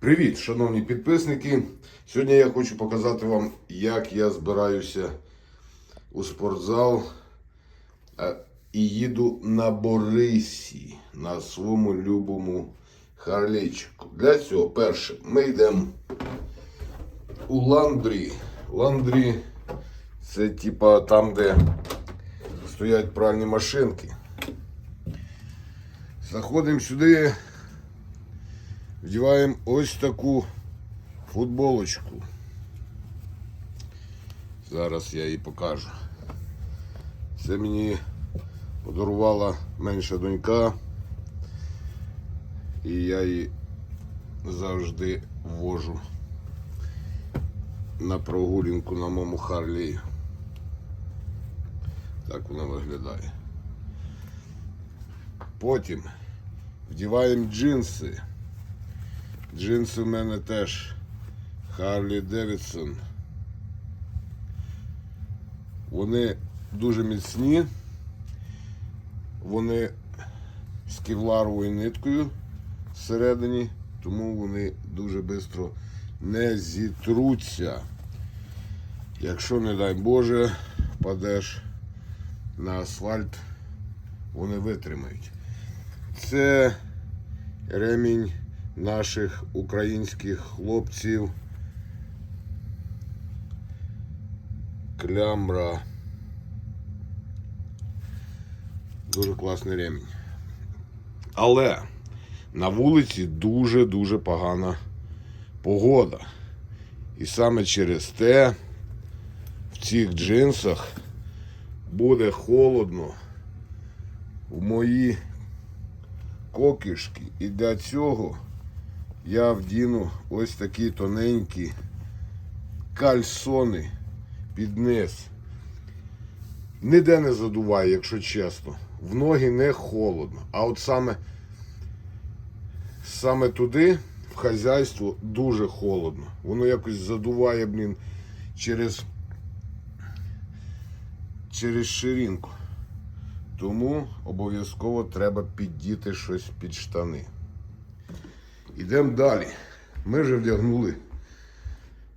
Привіт, шановні підписники. Сьогодні я хочу показати вам, як я збираюся у спортзал е, і їду на Борисі на своєму любому харлейчику. Для цього, перше, ми йдемо у ландрі. Ландрі це типа там, де стоять пральні машинки. Заходимо сюди. Вдіваємо ось таку футболочку. Зараз я її покажу. Це мені подарувала менша донька. І я її завжди ввожу на прогулянку на моєму Харлі. Так вона виглядає. Потім вдіваємо джинси. Джинси в мене теж Харлі Девідсон. Вони дуже міцні. Вони з кевларовою ниткою всередині, тому вони дуже швидко не зітруться. Якщо, не дай Боже, падеш на асфальт, вони витримають. Це ремінь наших українських хлопців. Клямра. Дуже класний ремінь. Але на вулиці дуже-дуже погана погода. І саме через те в цих джинсах буде холодно в мої кокішки. І для цього я вдіну ось такі тоненькі кальсони під низ. Ніде не задуває, якщо чесно. В ноги не холодно. А от саме, саме туди, в хазяйство, дуже холодно. Воно якось задуває, блін, через, через ширинку. Тому обов'язково треба піддіти щось під штани. Ідемо далі. Ми вже вдягнули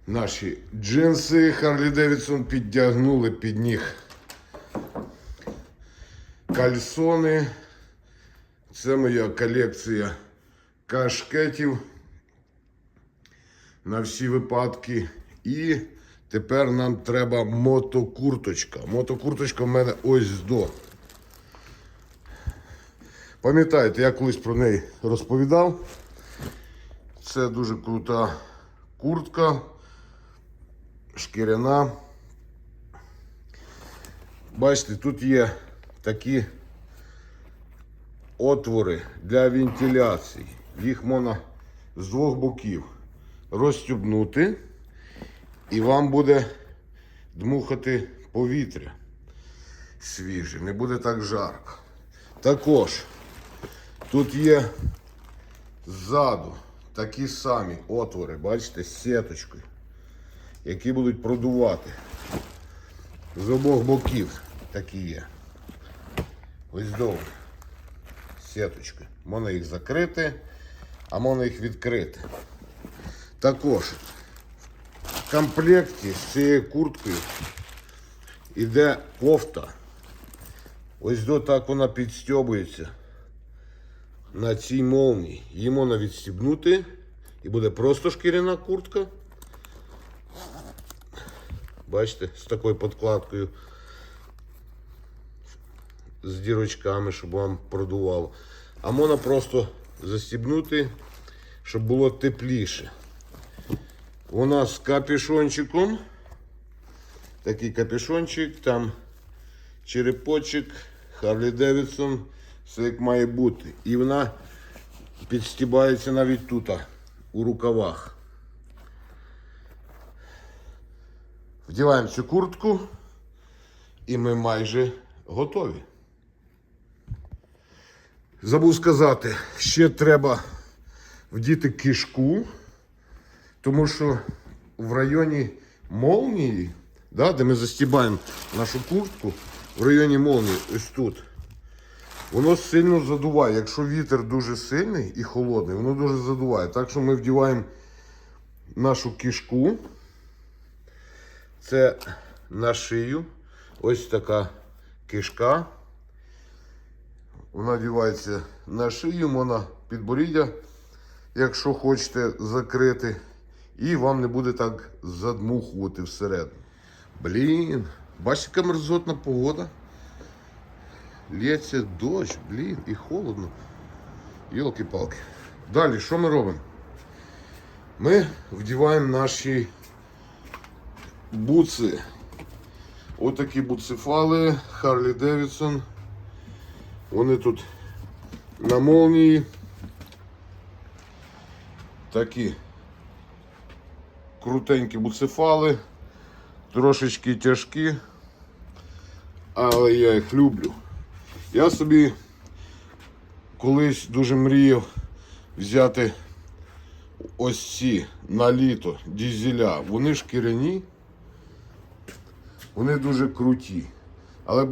наші джинси Харлі Девідсон, піддягнули під них кальсони. Це моя колекція кашкетів на всі випадки. І тепер нам треба мотокурточка. Мотокурточка в мене ось до. Пам'ятаєте, я колись про неї розповідав. Це дуже крута куртка, шкіряна. Бачите, тут є такі отвори для вентиляції. Їх можна з двох боків розстібнути, і вам буде дмухати повітря свіже, не буде так жарко. Також тут є ззаду такі самі отвори, бачите, з сіточкою, які будуть продувати. З обох боків такі є. Ось довго. Сіточкою. Можна їх закрити, а можна їх відкрити. Також в комплекті з цією курткою йде кофта. Ось до так вона підстьобується на цій молнії. Її можна відстібнути і буде просто шкіряна куртка. Бачите, з такою подкладкою. З дірочками, щоб вам продувало. А можна просто застібнути, щоб було тепліше. Вона з капюшончиком. Такий капюшончик, там черепочок, Харлі Девідсон, все як має бути. І вона підстібається навіть тут, у рукавах. Вдіваємо цю куртку і ми майже готові. Забув сказати, ще треба вдіти кишку, тому що в районі молнії, да, де ми застібаємо нашу куртку, в районі молнії, ось тут, Воно сильно задуває. Якщо вітер дуже сильний і холодний, воно дуже задуває. Так що ми вдіваємо нашу кишку. Це на шию. Ось така кишка. Вона дівається на шию, вона підборіддя, якщо хочете закрити. І вам не буде так задмухувати всередину. Блін, бачите, яка мерзотна погода. Лється дощ, блін, і холодно. Йолки-палки. Далі, що ми робимо? Ми вдіваємо наші буци. Отакі буцефали Харлі Девідсон. Вони тут на молнії. Такі крутенькі буцефали, трошечки тяжкі, але я їх люблю. Я собі колись дуже мріяв взяти ось ці на літо дізеля. Вони шкіряні, вони дуже круті. Але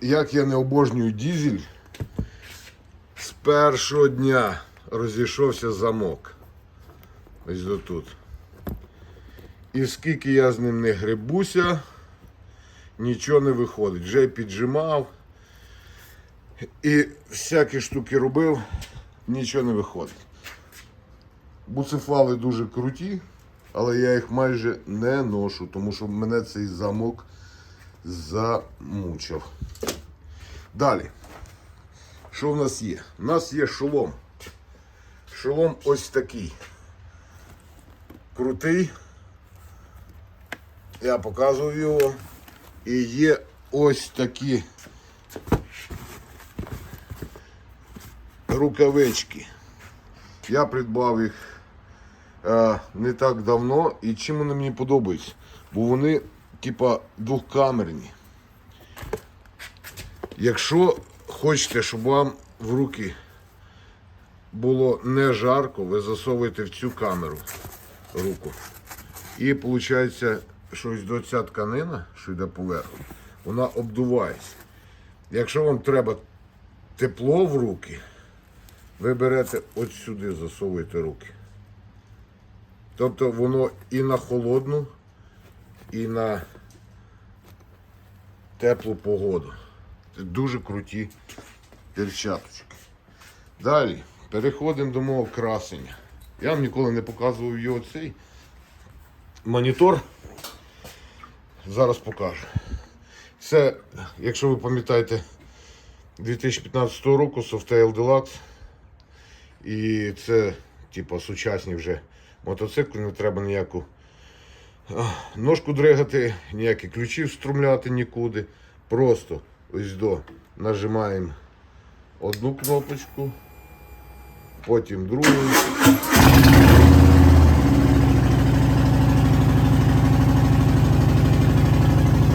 як я не обожнюю дізель, з першого дня розійшовся замок. Ось тут. І скільки я з ним не грибуся, нічого не виходить. Вже піджимав і всякі штуки робив, нічого не виходить. Буцефали дуже круті, але я їх майже не ношу, тому що мене цей замок замучив. Далі. Що в нас є? У нас є шолом. Шолом ось такий. Крутий. Я показую його. І є ось такі рукавички. Я придбав їх е, не так давно і чим вони мені подобаються? Бо вони типа двохкамерні. Якщо хочете, щоб вам в руки було не жарко, ви засовуєте в цю камеру руку. І виходить, що ось до ця тканина, що йде поверху, вона обдувається. Якщо вам треба тепло в руки, ви берете от сюди, засовуєте руки. Тобто воно і на холодну, і на теплу погоду. Це дуже круті перчаточки. Далі переходимо до мого красення. Я вам ніколи не показував його цей монітор. Зараз покажу. Це, якщо ви пам'ятаєте, 2015 року Softail Deluxe. І це, типу, сучасні вже мотоцикли, не треба ніяку ножку дригати, ніякі ключі встромляти нікуди. Просто ось до нажимаємо одну кнопочку, потім другу.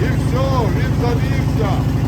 І все, він завівся.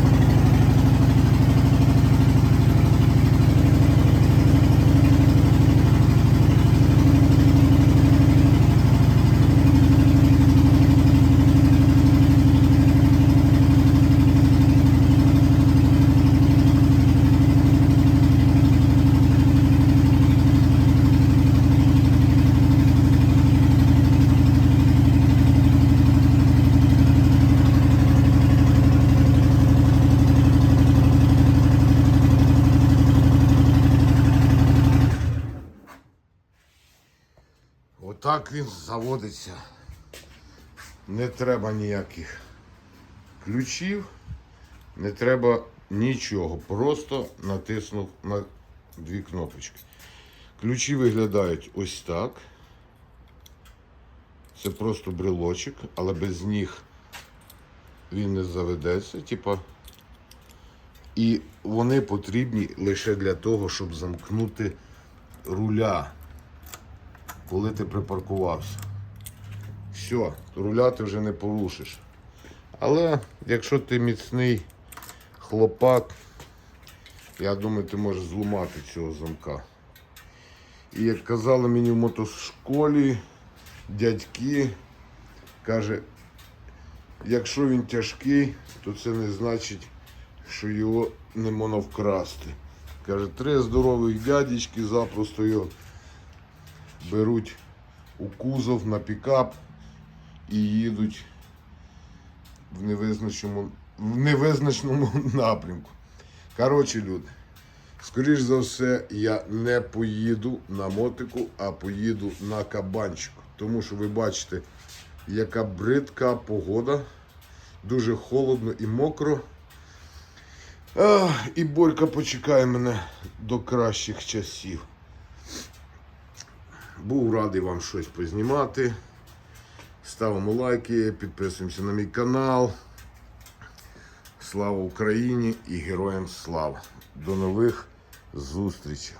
Отак він заводиться. Не треба ніяких ключів, не треба нічого. Просто натиснув на дві кнопочки. Ключі виглядають ось так. Це просто брелочок, але без них він не заведеться. Типа. І вони потрібні лише для того, щоб замкнути руля коли ти припаркувався. Все, руля ти вже не порушиш. Але якщо ти міцний хлопак, я думаю, ти можеш зламати цього замка. І як казали мені в мотошколі, дядьки, каже, якщо він тяжкий, то це не значить, що його не можна вкрасти. Каже, три здорових дядечки запросто його беруть у кузов на пікап і їдуть в невизначеному, в невизначеному напрямку. Коротше, люди, скоріш за все, я не поїду на мотику, а поїду на кабанчику. Тому що ви бачите, яка бридка погода, дуже холодно і мокро. А, і Борька почекає мене до кращих часів. Був радий вам щось познімати. Ставимо лайки, підписуємося на мій канал. Слава Україні і героям слава! До нових зустрічей!